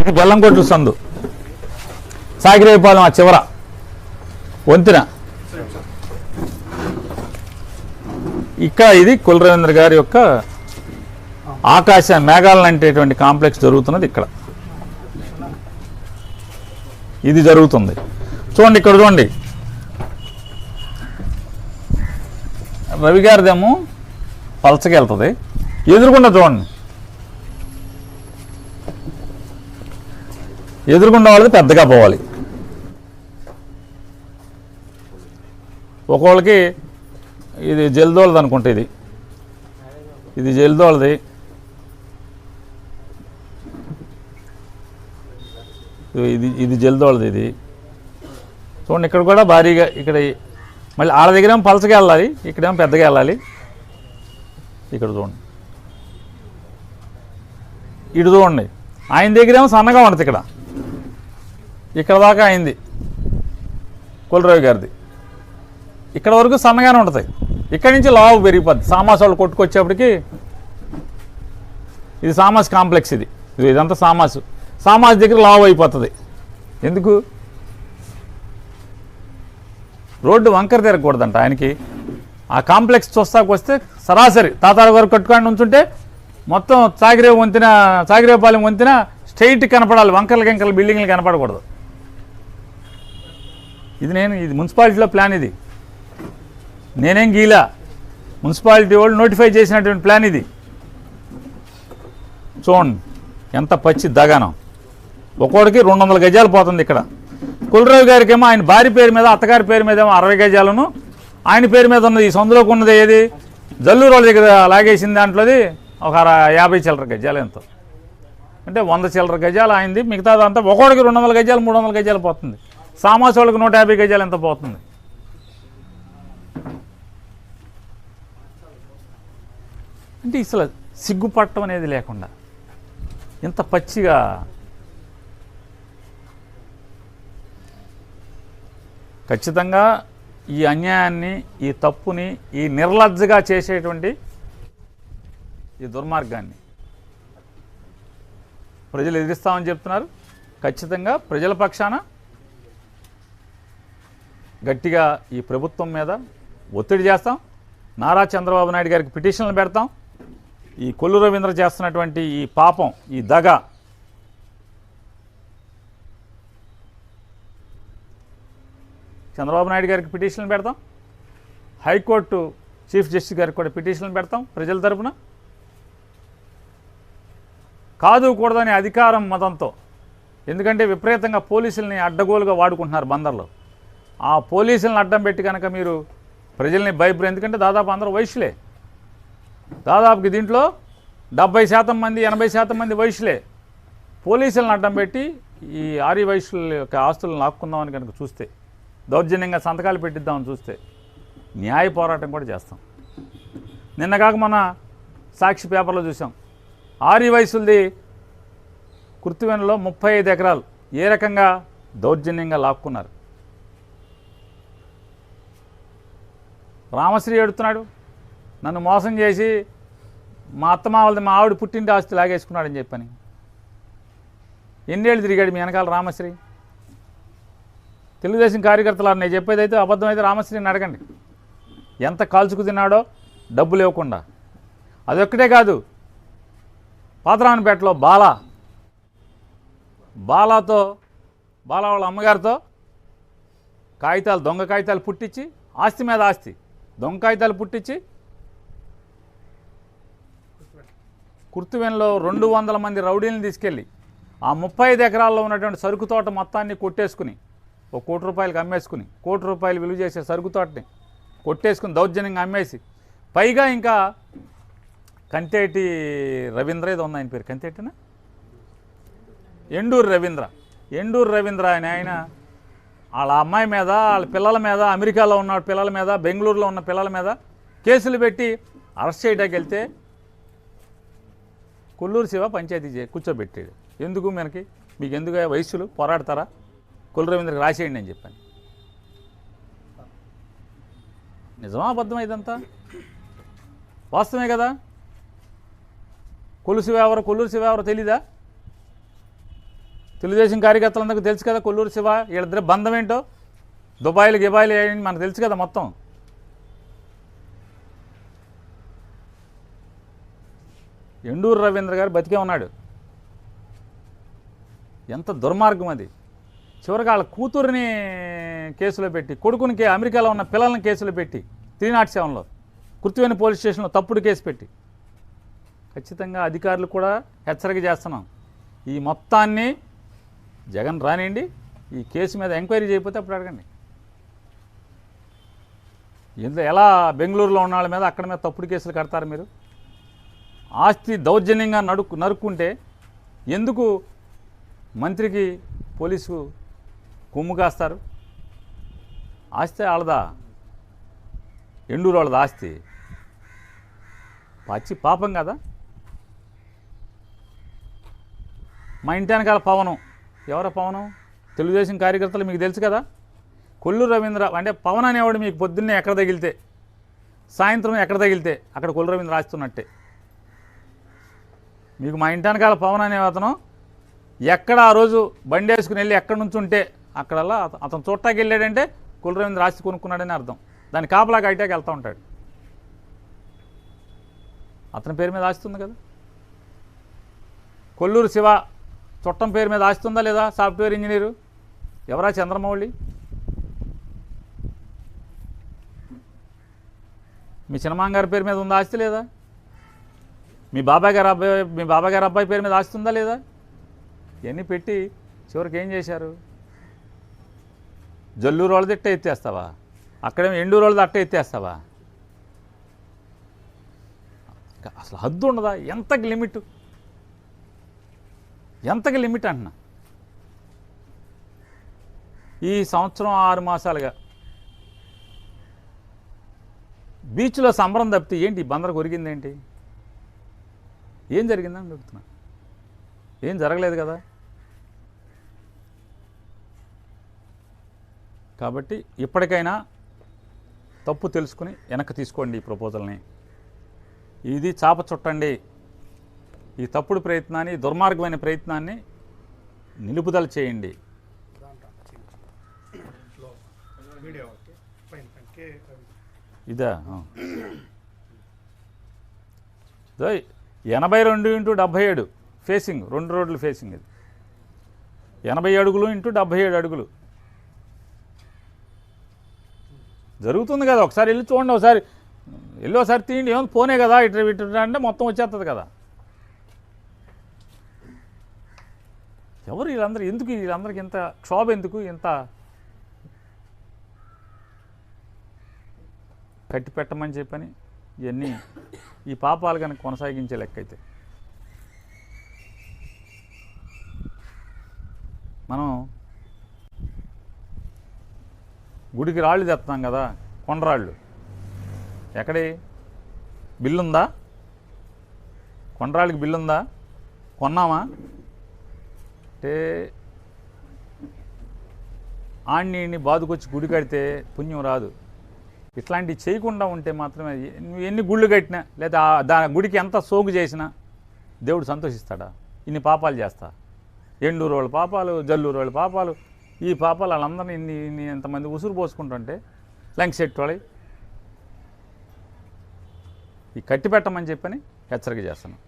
ఇది బెల్లంకొట్టు సందు సాగిరేపాలెం ఆ చివర. వంతెన. ఇక్కడ ఇది కులరవీంద్ర గారి యొక్క ఆకాశ మేఘాలను అంటేటువంటి కాంప్లెక్స్ జరుగుతున్నది ఇక్కడ. ఇది జరుగుతుంది. చూడండి ఇక్కడ చూడండి. రవి గారిదేమో పలచకెళ్తుంది ఎదురుకుండా చూడండి. ఎదుర్కొన్న వాళ్ళది పెద్దగా పోవాలి. ఒకళ్ళకి ఇది జల్దోళది అనుకుంటే ఇది. ఇది జల్దోళది ఇది ఇది జల్దోళది ఇది. చూడండి ఇక్కడ కూడా భారీగా ఇక్కడ మళ్ళీ ఆడ దగ్గర ఏమో పలసగా వెళ్ళాలి ఇక్కడేమో పెద్దగా వెళ్ళాలి. ఇక్కడ చూడండి. ఇటు చూడండి. ఆయన దగ్గర ఏమో సన్నగా ఉంటుంది ఇక్కడ. ఇక్కడ దాకా అయింది కులరావు గారిది. ఇక్కడ వరకు సన్నగానే ఉంటుంది. ఇక్కడి నుంచి లావు పెరిగిపోద్ది. సామాస్ వాళ్ళు కొట్టుకొచ్చేప్పటికి ఇది సామాస్ కాంప్లెక్స్ ఇది. ఇది ఇదంతా సామాసు. సామాస్ దగ్గర లావు అయిపోతుంది. ఎందుకు? రోడ్డు వంకర తిరగకూడదంట ఆయనకి. ఆ కాంప్లెక్స్ చూస్తాకు వస్తే సరాసరి తాతారు గారు కట్టుకొని ఉంచుంటే మొత్తం చాగిరే వంతిన చాగిరేపాలెం వంతిన స్ట్రైట్ కనపడాలి. వంకరలు గంకలు బిల్డింగ్లు కనపడకూడదు. ఇది నేను ఇది మున్సిపాలిటీలో ప్లాన్ ఇది. నేనేం గీలా? మున్సిపాలిటీ వాళ్ళు నోటిఫై చేసినటువంటి ప్లాన్ ఇది. చూడండి ఎంత పచ్చి దగానం. ఒక్కోడికి రెండు వందల గజాలు పోతుంది ఇక్కడ. కులరావు గారికి ఏమో ఆయన భార్య పేరు మీద అత్తగారి పేరు మీద ఏమో అరవై గజాలను. ఆయన పేరు మీద ఉన్నది ఈ సందులోకి ఉన్నది ఏది? జల్లూరు వాళ్ళ దగ్గర లాగేసిన దాంట్లోది ఒక యాభై చిల్లర గజాలు ఎంతో. అంటే వంద చిల్లర గజాలు అయింది మిగతాదంతా ఒక్కోడికి రెండు వందల గజాలు మూడు వందల గజాలు పోతుంది. సామాస్ వాళ్ళకి నూట యాభై గజాలు ఎంత పోతుంది? అంటే అసలు సిగ్గుపట్టం అనేది లేకుండా ఇంత పచ్చిగా ఖచ్చితంగా ఈ అన్యాయాన్ని ఈ తప్పుని ఈ నిర్లజ్జగా చేసేటువంటి ఈ దుర్మార్గాన్ని ప్రజలు ఎదిరిస్తామని చెప్తున్నారు. ఖచ్చితంగా ప్రజల పక్షాన గట్టిగా ఈ ప్రభుత్వం మీద ఒత్తిడి చేస్తాం. నారా చంద్రబాబు నాయుడు గారికి పిటిషన్లు పెడతాం. ఈ కొల్లు రవీంద్ర చేస్తున్నటువంటి ఈ పాపం ఈ దగ చంద్రబాబు నాయుడు గారికి పిటిషన్లు పెడతాం. హైకోర్టు చీఫ్ జస్టిస్ గారికి కూడా పిటిషన్లు పెడతాం ప్రజల తరఫున కాదు కూడదని అధికారం మతంతో. ఎందుకంటే విపరీతంగా పోలీసుల్ని అడ్డగోలుగా వాడుకుంటున్నారు బందర్లో. ఆ పోలీసులను అడ్డం పెట్టి కనుక మీరు ప్రజల్ని భయపడి ఎందుకంటే దాదాపు అందరూ వయసులే. దాదాపుకి దీంట్లో డెబ్బై శాతం మంది ఎనభై శాతం మంది వయసులే. పోలీసులను అడ్డం పెట్టి ఈ ఆర్య వయసుల యొక్క ఆస్తులను లాక్కుందామని కనుక చూస్తే దౌర్జన్యంగా సంతకాలు పెట్టిద్దామని చూస్తే న్యాయ పోరాటం కూడా చేస్తాం. నిన్న కాక మన సాక్షి పేపర్లో చూసాం. ఆర్య వయసులది కుర్తివెనలో ముప్పై ఐదు ఎకరాలు ఏ రకంగా దౌర్జన్యంగా లాక్కున్నారు? రామశ్రీ ఏడుతున్నాడు. నన్ను మోసం చేసి మా అత్తమావలది మా ఆవిడ పుట్టింటి ఆస్తి లాగేసుకున్నాడని చెప్పని. ఎన్నేళ్ళు తిరిగాడు మీ వెనకాల రామశ్రీ? తెలుగుదేశం కార్యకర్తలు నేను చెప్పేది అయితే అబద్ధమైతే రామశ్రీని అడగండి. ఎంత కాల్చుకు తిన్నాడో డబ్బులు ఇవ్వకుండా అదొక్కటే కాదు పాతరావునిపేటలో బాల బాలాతో బాల వాళ్ళ అమ్మగారితో కాగితాలు దొంగ కాగితాలు పుట్టించి ఆస్తి మీద ఆస్తి. దొంకాయితాలు పుట్టించి కుర్తువెన్లో రెండు వందల మంది రౌడీలను తీసుకెళ్ళి ఆ ముప్పై ఐదు ఎకరాల్లో ఉన్నటువంటి సరుకు తోట మొత్తాన్ని కొట్టేసుకుని ఒక కోటి రూపాయలకి అమ్మేసుకుని కోటి రూపాయలు విలువ చేసే సరుకు తోటని కొట్టేసుకుని దౌర్జన్యంగా అమ్మేసి పైగా ఇంకా కంతేటి రవీంద్ర ఏదో ఉంది ఆయన పేరు. కంతేటినా ఎండూరు రవీంద్ర. ఎండూరు రవీంద్ర ఆయన ఆయన వాళ్ళ అమ్మాయి మీద వాళ్ళ పిల్లల మీద అమెరికాలో ఉన్న పిల్లల మీద బెంగళూరులో ఉన్న పిల్లల మీద కేసులు పెట్టి అరెస్ట్ చేయడానికి వెళ్తే కొల్లూరు శివ పంచాయతీ చే కూర్చోబెట్టాడు. ఎందుకు మనకి? మీకు ఎందుకు వయస్సులు? పోరాడతారా? కొల్లు రవీంద్రకి రాసేయండి అని చెప్పాను. నిజమా అబద్ధమా ఇదంతా? వాస్తవమే కదా? కొలుసు శివ ఎవరో కొల్లూరు శివ ఎవరో తెలీదా? తెలుగుదేశం కార్యకర్తలందరికీ తెలుసు కదా కొల్లూరు శివ వీళ్ళిద్దరి బంధం ఏంటో? దుబాయ్లు గిబాయిలు ఏంటి మనకు తెలుసు కదా మొత్తం. ఎండూరు రవీంద్ర గారు బతికే ఉన్నాడు. ఎంత దుర్మార్గం అది. చివరికి వాళ్ళ కూతురిని కేసులో పెట్టి కొడుకునికి అమెరికాలో ఉన్న పిల్లల్ని కేసులో పెట్టి త్రీ నాట్ సెవెన్లో కృత్యమైన పోలీస్ స్టేషన్లో తప్పుడు కేసు పెట్టి. ఖచ్చితంగా అధికారులు కూడా హెచ్చరిక చేస్తున్నాం. ఈ మొత్తాన్ని జగన్ రానియండి ఈ కేసు మీద ఎంక్వైరీ చేయకపోతే అప్పుడు అడగండి. ఇందులో ఎలా బెంగళూరులో ఉన్న వాళ్ళ మీద అక్కడ మీద తప్పుడు కేసులు కడతారు మీరు? ఆస్తి దౌర్జన్యంగా నడుకు నరుక్కుంటే ఎందుకు మంత్రికి పోలీసు కొమ్ము కాస్తారు? ఆస్తి వాళ్ళదా ఎండూరు వాళ్ళది ఆస్తి. పచ్చి పాపం కదా? మా ఇంటి వెనకాల పవనం. ఎవరో పవనం? తెలుగుదేశం కార్యకర్తలు మీకు తెలుసు కదా? కొల్లు రవీంద్ర అంటే పవన్ అనేవాడు మీకు పొద్దున్నే ఎక్కడ తగిలితే సాయంత్రం ఎక్కడ తగిలితే అక్కడ కొల్లు రవీంద్ర రాస్తున్నట్టే. మీకు మా ఇంటానకాల పవన్ అనే అతను ఎక్కడ ఆ రోజు బండి వేసుకుని వెళ్ళి ఎక్కడి నుంచి ఉంటే అక్కడల్లా అతను చూట్టాకి వెళ్ళాడంటే కొల్లు రవీంద్ర ఆస్తి కొనుక్కున్నాడని అర్థం. దాని కాపలాగా ఐటాకి వెళ్తూ ఉంటాడు. అతని పేరు మీద ఆస్తి కదా? కొల్లూరు శివ చుట్టం పేరు మీద ఆస్తుందా లేదా? Software engineer? ఎవరా చంద్రమౌళి? మీ చిన్నమాంగారి గారి పేరు మీద ఉందా ఆస్తి లేదా? మీ బాబాయ్ గారు అబ్బాయి మీ బాబాయ్ గారు అబ్బాయి పేరు మీద ఆస్తి ఉందా లేదా? ఇవన్నీ పెట్టి చివరికి ఏం చేశారు? జల్లూరు వాళ్ళది అట్టే ఎత్తేస్తావా? అక్కడేమో ఎండూరు వాళ్ళది అట్టే ఎత్తేస్తావా? అసలు హద్దు ఉండదా? ఎంతకి లిమిట్? ఎంతకి లిమిట్ అంటున్నా? ఈ సంవత్సరం ఆరు మాసాలుగా. బీచ్లో సంబరం తప్పితే ఏంటి? ఈ కొరిగిందేంటి? ఏం జరిగిందని అడుగుతున్నా. ఏం జరగలేదు కదా? కాబట్టి ఇప్పటికైనా తప్పు తెలుసుకుని వెనక్కి తీసుకోండి ఈ ప్రపోజల్ని. ఇది చాప చుట్టండి. ఈ తప్పుడు ప్రయత్నాన్ని దుర్మార్గమైన ప్రయత్నాన్ని నిలుపుదల చేయండి. ఇదా ఎనభై రెండు ఇంటూ డెబ్భై ఏడు ఫేసింగ్ రెండు రోడ్లు ఫేసింగ్ ఇది. ఎనభై అడుగులు ఇంటూ డెబ్భై ఏడు అడుగులు. జరుగుతుంది కదా ఒకసారి వెళ్ళి చూడండి ఒకసారి వెళ్ళి ఒకసారి తీయండి ఏమో పోనే కదా ఇటు ఇటు అంటే మొత్తం వచ్చేస్తుంది కదా. ఎవరు వీళ్ళందరూ ఎందుకు వీళ్ళందరికీ ఇంత క్షోభ ఎందుకు? ఇంత కట్టి పెట్టమని చెప్పని ఇవన్నీ ఈ పాపాలు కనుక కొనసాగించే లెక్క అయితే మనం గుడికి రాళ్ళు తెస్తాం కదా కొండరాళ్ళు. ఎక్కడి? బిల్లుందా? కొండరాళ్ళకి బిల్లుందా? కొన్నామా? అంటే ఆడిని బాదుకొచ్చి గుడి కడితే పుణ్యం రాదు. ఇట్లాంటివి చేయకుండా ఉంటే మాత్రమే నువ్వు ఎన్ని గుళ్ళు కట్టినా లేదా దాని గుడికి ఎంత సోగు చేసినా దేవుడు సంతోషిస్తాడా? ఇన్ని పాపాలు చేస్తా. ఎండూరు వాళ్ళ పాపాలు జల్లూరు వాళ్ళ పాపాలు ఈ పాపాలు వాళ్ళందరినీ ఇన్ని ఇన్ని ఎంతమంది ఉసురు పోసుకుంటుంటే లంగ్ సెట్ వాళ్ళవి ఈ కట్టి పెట్టమని చెప్పని హెచ్చరిక చేస్తున్నాను